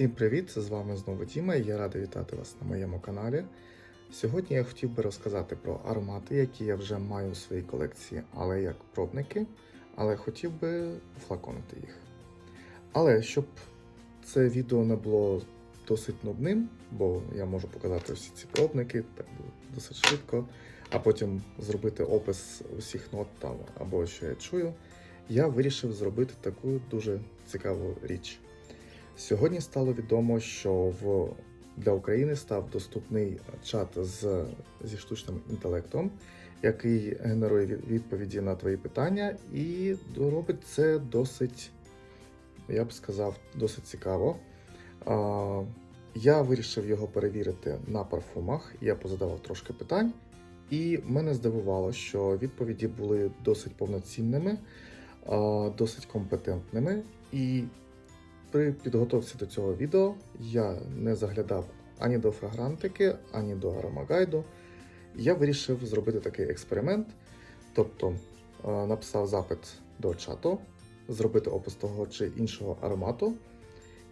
Всім привіт! З вами знову Діма і я радий вітати вас на моєму каналі. Сьогодні я хотів би розказати про аромати, які я вже маю у своїй колекції, але як пробники, але хотів би флаконити їх. Але щоб це відео не було досить нудним, бо я можу показати всі ці пробники так досить швидко, а потім зробити опис усіх нот там або що я чую, я вирішив зробити таку дуже цікаву річ. Сьогодні стало відомо, що в для України став доступний чат з, зі штучним інтелектом, який генерує відповіді на твої питання, і робить це досить, я б сказав, досить цікаво. Я вирішив його перевірити на парфумах. Я позадавав трошки питань, і мене здивувало, що відповіді були досить повноцінними, досить компетентними. І при підготовці до цього відео я не заглядав ані до фрагрантики, ані до аромагайду. Я вирішив зробити такий експеримент, тобто е, написав запит до чату, зробити опис того чи іншого аромату.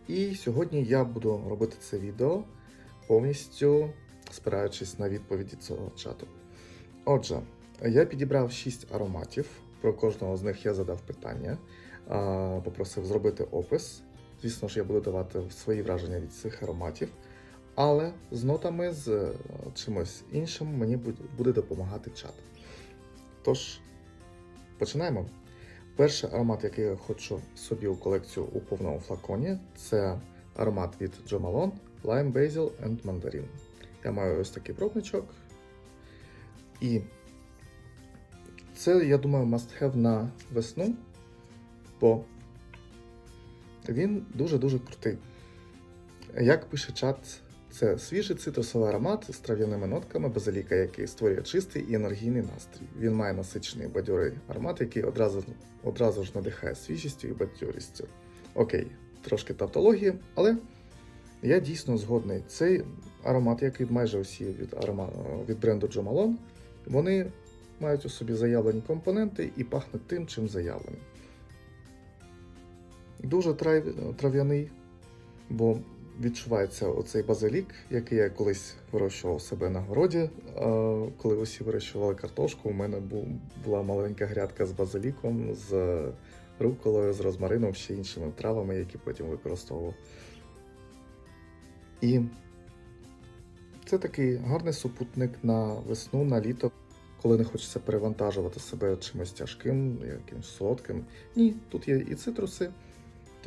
І сьогодні я буду робити це відео повністю спираючись на відповіді цього чату. Отже, я підібрав 6 ароматів. Про кожного з них я задав питання, попросив зробити опис. Звісно ж, я буду давати свої враження від цих ароматів, але з нотами, з е, чимось іншим мені буде- допомагати чат. Тож, починаємо. Перший аромат, який я хочу собі у колекцію у повному флаконі, це аромат від Jo Malone Lime Basil and Mandarin. Я маю ось такий пробничок. І це, я думаю, must have на весну, бо він дуже-дуже крутий. Як пише чат, це свіжий цитрусовий аромат з трав'яними нотками базиліка, який створює чистий і енергійний настрій. Він має насичений бадьорий аромат, який одразу, одразу ж надихає свіжістю і бадьорістю. Окей, трошки тавтології, але я дійсно згодний. Цей аромат, як і майже усі від, арома, від бренду Jo Malone, вони мають у собі заявлені компоненти і пахнуть тим, чим заявлені. Дуже трав- трав'яний, бо відчувається оцей базилік, який я колись вирощував себе на городі. Коли усі вирощували картошку, у мене була маленька грядка з базиліком, з руколою, з розмарином, ще іншими травами, які потім використовував. І це такий гарний супутник на весну, на літо, коли не хочеться перевантажувати себе чимось тяжким, якимось солодким. Ні, тут є і цитруси,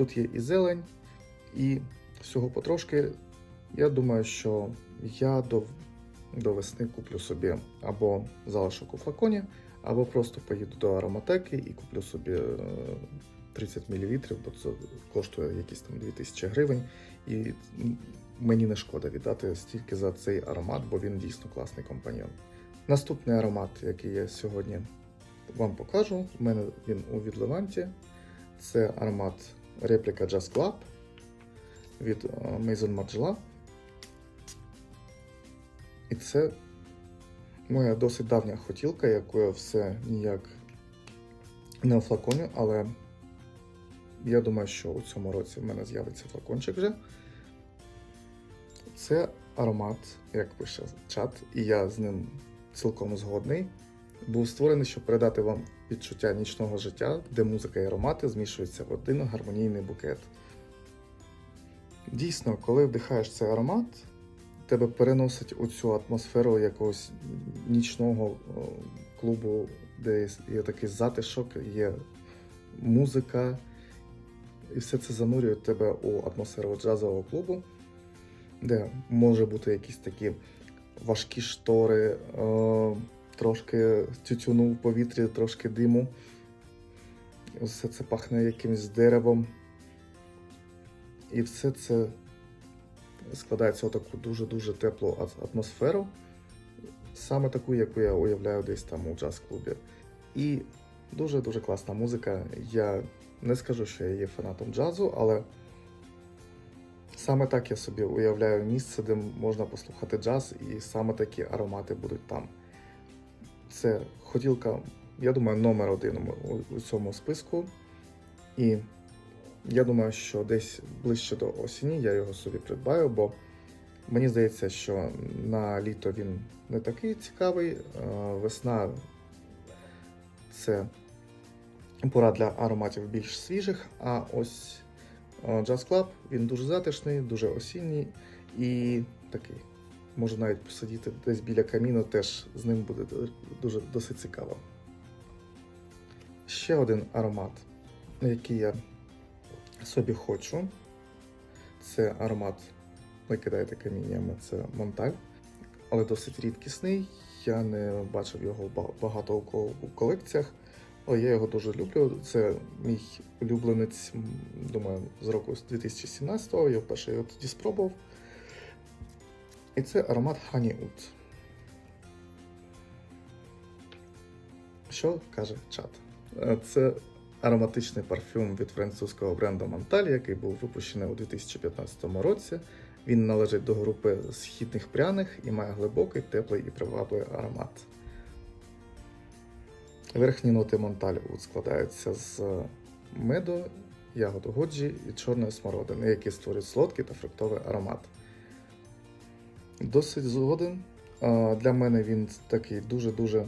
тут є і зелень, і всього потрошки. Я думаю, що я до, до весни куплю собі або залишок у флаконі, або просто поїду до ароматеки і куплю собі е, 30 мл, бо це коштує якісь там 2000 гривень. І мені не шкода віддати стільки за цей аромат, бо він дійсно класний компаньон. Наступний аромат, який я сьогодні вам покажу, у мене він у відливанті. Це аромат репліка Just Club від е, Maison Margiela. І це моя досить давня хотілка, яку я все ніяк не офлаконю, але я думаю, що у цьому році в мене з'явиться флакончик вже. Це аромат, як пише чат, і я з ним цілком згодний. Був створений, щоб передати вам відчуття нічного життя, де музика і аромати змішуються в один гармонійний букет. Дійсно, коли вдихаєш цей аромат, тебе переносить у цю атмосферу якогось нічного клубу, де є такий затишок, є музика, і все це занурює тебе у атмосферу джазового клубу, де може бути якісь такі важкі штори, трошки тютюну в повітрі, трошки диму. Все це пахне якимось деревом. І все це складається у таку дуже-дуже теплу атмосферу, саме таку, яку я уявляю десь там у джаз-клубі. І дуже-дуже класна музика. Я не скажу, що я є фанатом джазу, але саме так я собі уявляю місце, де можна послухати джаз, і саме такі аромати будуть там. Це хотілка, я думаю, номер один у- цьому списку. І Я думаю, що десь ближче до осені я його собі придбаю, бо мені здається, що на літо він не такий цікавий. Е, Весна це пора для ароматів більш свіжих. А ось е, Jazz Club він дуже затишний, дуже осінній і такий. Можу навіть посидіти десь біля каміну, теж з ним буде дуже досить цікаво. Ще один аромат, який я собі хочу. Це аромат, не кидайте каміннями, це Монталь, але досить рідкісний. Я не бачив його багато у ко- у колекціях, але я його дуже люблю. Це мій улюбленець, думаю, з року з 2017-го. Я вперше його тоді спробував. І це аромат Honey Oud. Що каже чат? Е, Це ароматичний парфюм від французького бренду Монталь, який був випущений у 2015 році. Він належить до групи східних пряних і має глибокий, теплий і привабливий аромат. Верхні ноти Монталь складаються з меду, ягод годжі і чорної смородини, які створюють солодкий та фруктовий аромат. Досить згоден. Для мене він такий дуже-дуже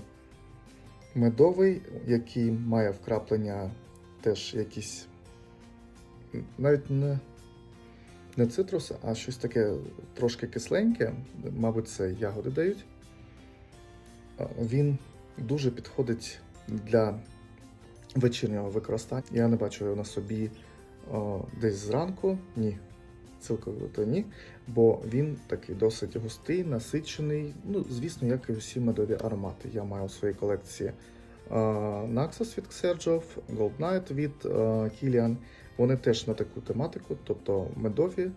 медовий, який має вкраплення теж якісь навіть не, не цитрус, а щось таке трошки кисленьке. Мабуть, це ягоди дають. Він дуже підходить для вечірнього використання. Я не бачу його на собі о, десь зранку. Ні, цілковито ні, бо він такий досить густий, насичений. Ну, звісно, як і всі медові аромати. Я маю у своїй колекції Naxos від Xerjoff, Gold Night від Kilian. Вони теж на таку тематику, тобто медові,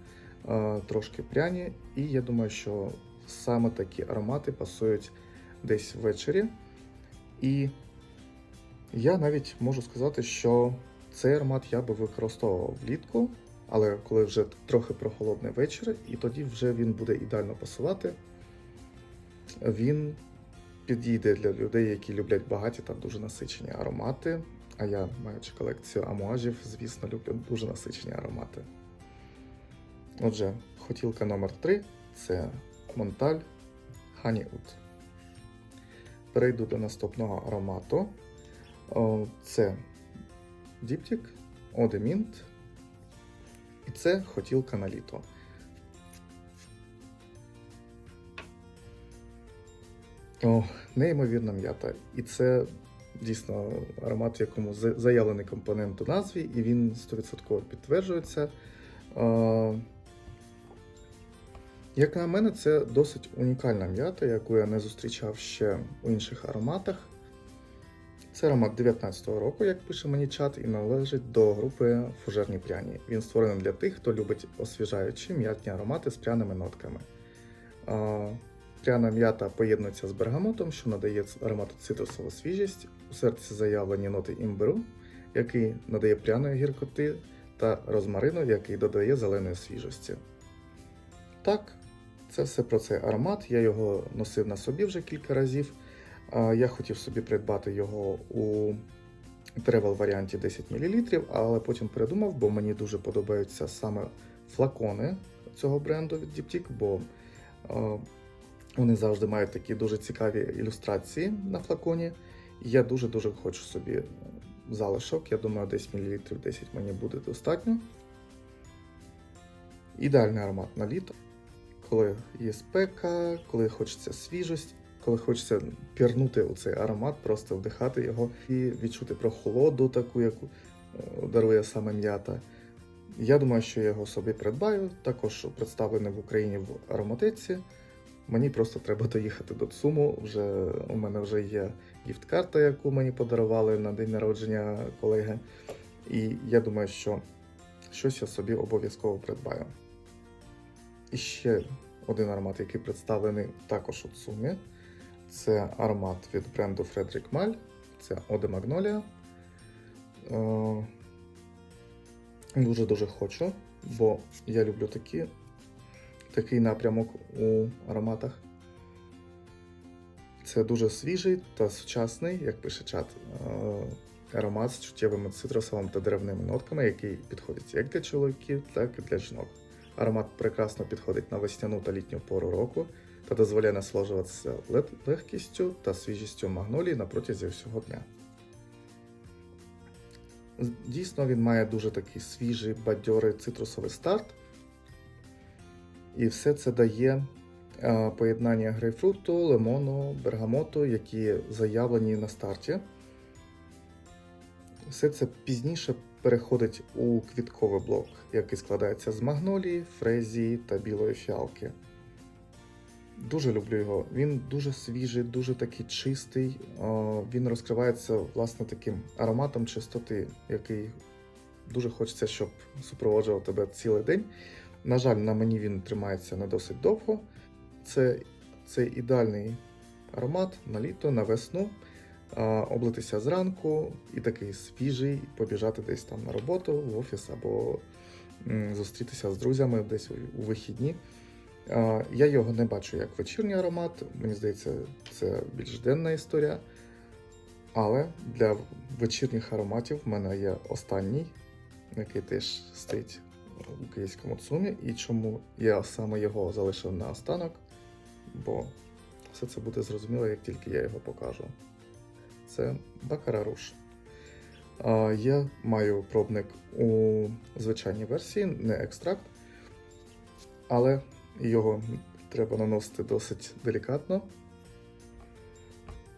трошки пряні. І я думаю, що саме такі аромати пасують десь ввечері. І я навіть можу сказати, що цей аромат я би використовував влітку, але коли вже трохи прохолодний вечір, і тоді вже він буде ідеально пасувати. Він підійде для людей, які люблять багаті та дуже насичені аромати. А я, маючи колекцію амуажів, звісно, люблю дуже насичені аромати. Отже, хотілка номер 3 це Монталь Honey Перейду до наступного аромату. Це Діптік, Оде Мінт. І це хотілка на літо. О, неймовірна м'ята. І це дійсно аромат, в якому заявлений компонент у назві, і він 100% підтверджується. Як на мене, це досить унікальна м'ята, яку я не зустрічав ще у інших ароматах. Це аромат 19-го року, як пише мені чат, і належить до групи фужерні пряні. Він створений для тих, хто любить освіжаючі м'ятні аромати з пряними нотками. Пряна м'ята поєднується з бергамотом, що надає аромату цитрусову свіжість. У серці заявлені ноти імбиру, який надає пряної гіркоти, та розмарину, який додає зеленої свіжості. Так, це все про цей аромат. Я його носив на собі вже кілька разів. Я хотів собі придбати його у тревел варіанті 10 мл, але потім передумав, бо мені дуже подобаються саме флакони цього бренду від Diptyque, бо вони завжди мають такі дуже цікаві ілюстрації на флаконі. Я дуже-дуже хочу собі залишок. Я думаю, десь мілілітрів 10 мені буде достатньо. Ідеальний аромат на літо, коли є спека, коли хочеться свіжость, коли хочеться пірнути у цей аромат, просто вдихати його і відчути прохолоду, таку, яку е, дарує саме м'ята. Я думаю, що я його собі придбаю. Також представлений в Україні в ароматиці. Мені просто треба доїхати до ЦУМу. Вже у мене вже є гіфт-карта, яку мені подарували на день народження колеги. І я думаю, що щось я собі обов'язково придбаю. І ще один аромат, який представлений також у ЦУМі. Це аромат від бренду Фредерік Маль. Це Оде Магнолія. Дуже-дуже хочу, бо я люблю такі, такий напрямок у ароматах. Це дуже свіжий та сучасний, як пише чат, е, аромат з чуттєвими цитрусовими та деревними нотками, який підходить як для чоловіків, так і для жінок. Аромат прекрасно підходить на весняну та літню пору року та дозволяє насолоджуватися легкістю та свіжістю магнолії на протязі всього дня. Дійсно, він має дуже такий свіжий, бадьорий цитрусовий старт. І все це дає е, поєднання грейпфруту, лимону, бергамоту, які заявлені на старті. Все це пізніше переходить у квітковий блок, який складається з магнолії, фрезії та білої фіалки. Дуже люблю його. Він дуже свіжий, дуже такий чистий. Він розкривається власне таким ароматом чистоти, який дуже хочеться, щоб супроводжував тебе цілий день. На жаль, на мені він тримається не досить довго. Це, це ідеальний аромат на літо, на весну. Облитися зранку і такий свіжий, побіжати десь там на роботу, в офіс або зустрітися з друзями десь у, вихідні. Я його не бачу як вечірній аромат. Мені здається, це більш денна історія. Але для вечірніх ароматів в мене є останній, який теж стоїть у київському цумі. І чому я саме його залишив на останок, бо все це буде зрозуміло, як тільки я його покажу. Це Бакара Руш. Я маю пробник у звичайній версії, не екстракт, але його треба наносити досить делікатно,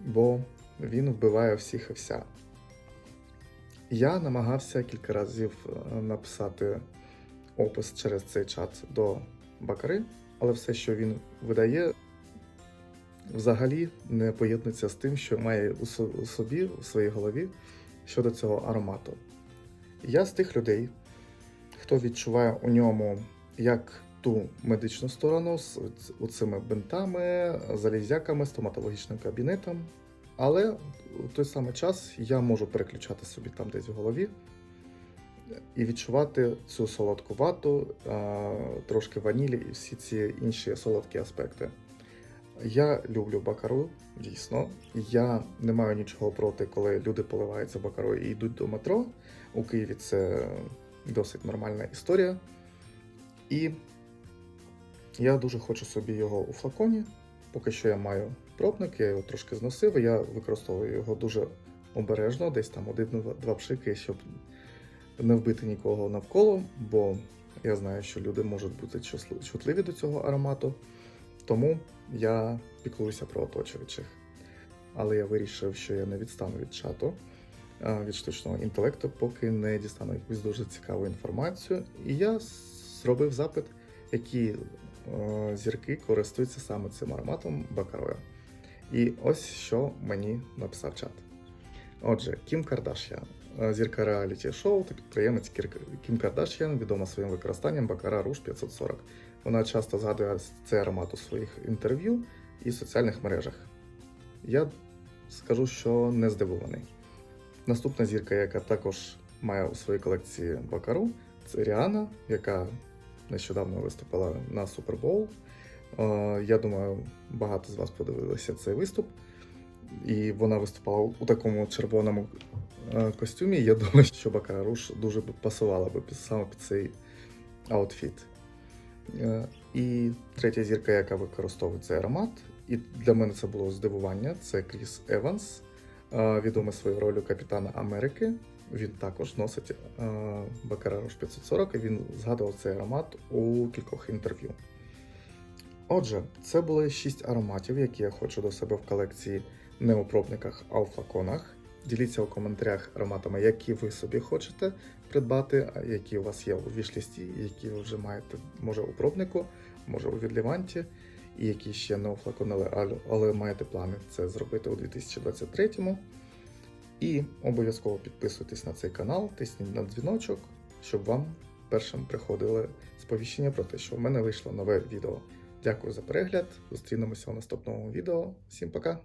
бо він вбиває всіх і вся. Я намагався кілька разів е, написати опис через цей чат до Бакари, але все, що він видає, взагалі не поєднується з тим, що має у собі, у своїй голові щодо цього аромату. Я з тих людей, хто відчуває у ньому як ту медичну сторону з ц- цими бинтами, залізяками, стоматологічним кабінетом. Але у той самий час я можу переключати собі там десь в голові і відчувати цю солодку вату, трошки ванілі і всі ці інші солодкі аспекти. Я люблю бакару, дійсно. Я не маю нічого проти, коли люди поливаються бакарою і йдуть до метро. У Києві це досить нормальна історія. І я дуже хочу собі його у флаконі. Поки що я маю пробник, я його трошки зносив, я використовую його дуже обережно, десь там один-два пшики, щоб не вбити нікого навколо, бо я знаю, що люди можуть бути чутливі до цього аромату. Тому я піклуюся про оточуючих. Але я вирішив, що я не відстану від чату, від штучного інтелекту, поки не дістану якусь дуже цікаву інформацію. І я зробив запит, які зірки користуються саме цим ароматом бакарою. І ось що мені написав чат. Отже, Кім Кардашян, е, зірка реаліті шоу та підприємець Кім Кардашян, відома своїм використанням Бакара Руш 540. Вона часто згадує цей аромат у своїх інтерв'ю і соціальних мережах. Я скажу, що не здивований. Наступна зірка, яка також має у своїй колекції Бакару, це Ріана, яка нещодавно виступила на Супербоул. Е, Я думаю, багато з вас подивилися цей виступ. І вона виступала у такому червоному е, костюмі. Я думаю, що Бакара Руш дуже б пасувала під- саме під цей аутфіт. Е, І третя зірка, яка використовує цей аромат, і для мене це було здивування. Це Кріс Еванс, відомий своєю ролью Капітана Америки. Він також носить е, Бакара 540, і він згадував цей аромат у кількох інтерв'ю. Отже, це були шість ароматів, які я хочу до себе в колекції не у пробниках, а у флаконах. Діліться у коментарях ароматами, які ви собі хочете придбати, які у вас є у вішлісті, які ви вже маєте, може у пробнику, може у відліванті, і які ще не у флаконали, але, але маєте плани це зробити у 2023-му. І обов'язково підписуйтесь на цей канал, тисніть на дзвіночок, щоб вам першим приходили сповіщення про те, що в мене вийшло нове відео. Дякую за перегляд. Зустрінемося у наступному відео. Всім пока!